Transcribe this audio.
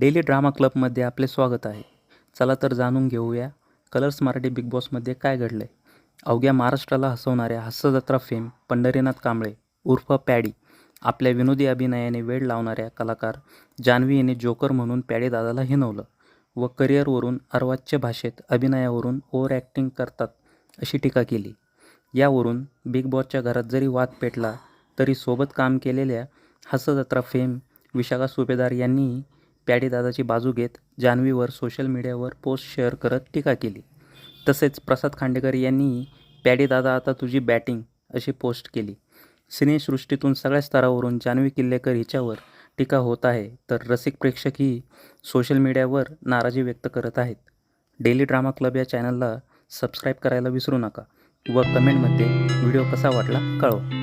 Daily drama क्लबमध्ये आपले स्वागत आहे. चला तर जाणून घेऊया कलर्स मराठी बिग बॉसमध्ये काय घडलं आहे अवघ्या महाराष्ट्राला हसवणाऱ्या हास्यजत्रा फेम पंढरीनाथ कांबळे उर्फ पॅडी. आपल्या विनोदी अभिनयाने वेळ लावणाऱ्या कलाकार जान्हवी याने जोकर म्हणून पॅडी दादाला हिनवलं व करिअरवरून अर्वाच्य भाषेत अभिनयावरून ओव्हर ॲक्टिंग करतात अशी टीका केली. यावरून बिग बॉसच्या घरात जरी वाद पेटला तरी सोबत काम केलेल्या हसजत्रा फेम विशाखा सुभेदार यांनीही पॅडीदादाची बाजू घेत जान्हवीवर सोशल मीडियावर पोस्ट शेअर करत टीका केली. तसेच प्रसाद खांडेकर यांनीही पॅडीदादा आता तुझी बॅटिंग अशी पोस्ट केली. सिनेसृष्टीतून सगळ्या स्तरावरून जान्हवी किल्लेकर हिच्यावर टीका होत आहे तर रसिक प्रेक्षकही सोशल मीडियावर नाराजी व्यक्त करत आहेत. डेली ड्रामा क्लब या चॅनलला सबस्क्राईब करायला विसरू नका व कमेंटमध्ये व्हिडिओ कसा वाटला कळवा.